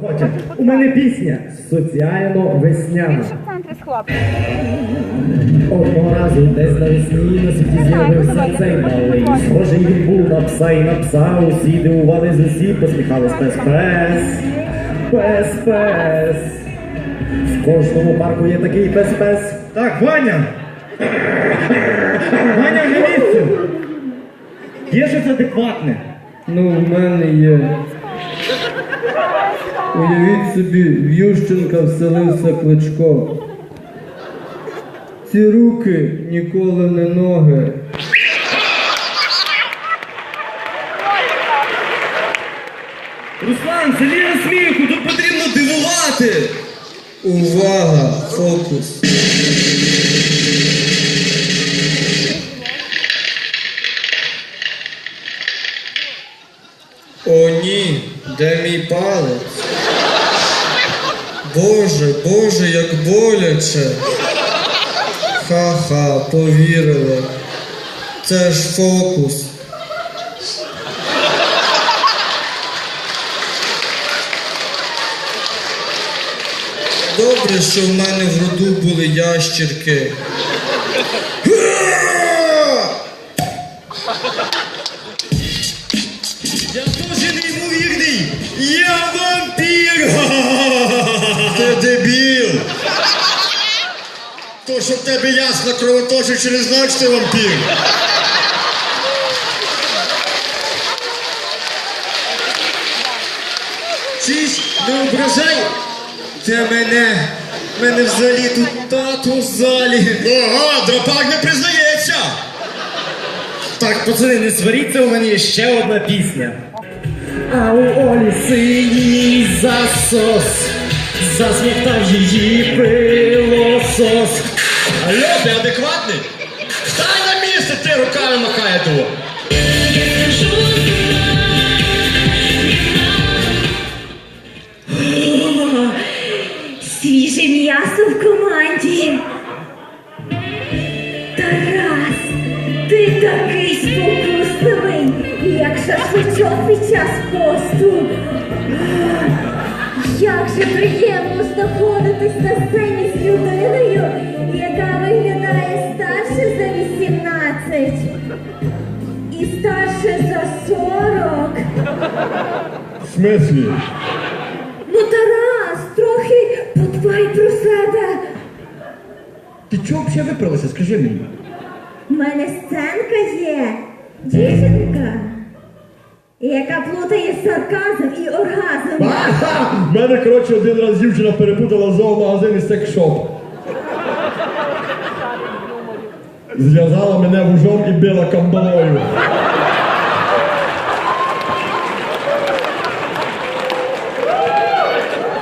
Хоче. У мене пісня соціально весняна. з. Одного разу десь навесні на світі з'явився цей малий. Схожий він був на пса і на пса. Усі дивувались усі, посміхались пес пес. Пес пес. В кожному парку є такий пес пес. Так, Ваня! Ваня, на місці! Є щось адекватне? Ну, в мене є. Уявіть собі, в Ющенка вселився Кличко. Ці руки ніколи не ноги. Руслан, це ліга сміху, тут потрібно дивувати! Увага! Фокус! О ні, де мій палець? Боже, Боже, як боляче. Ха-ха, повірили. Це ж фокус. Добре, що в мене в роду були ящірки. Я дуже неймовірний! Я! Ти дебіл! То, що в тебе ясно кровоточить, чи не знаєш, що ти вампір? Чиш, не ображай! Це мене! Мене взагалі тут тато в залі! Ага, драпак не признається! Так, пацани, не сваріться, у мене є ще одна пісня. А у Олі синій засос, засмоктав її пилосос. Алло, ти адекватний? Стай на місце, ти руками махає того! Свіже м'ясо в команді. Тарас, ти такий спокусливий, як шашличок під час посту. Як же приємно знаходитись на сцені з людиною, яка виглядає старше за 18 і старше за 40. В смислі? Ну, Тарас, трохи подбай про себе. Ти чого взагалі виправилася, скажи мені? У мене сценка є. Дівчинка, яка плутає сарказм і оргазм. В мене, коротше, один раз дівчина перепутала зоомагазин і секс-шоп. Зв'язала мене вужом і била камбалою.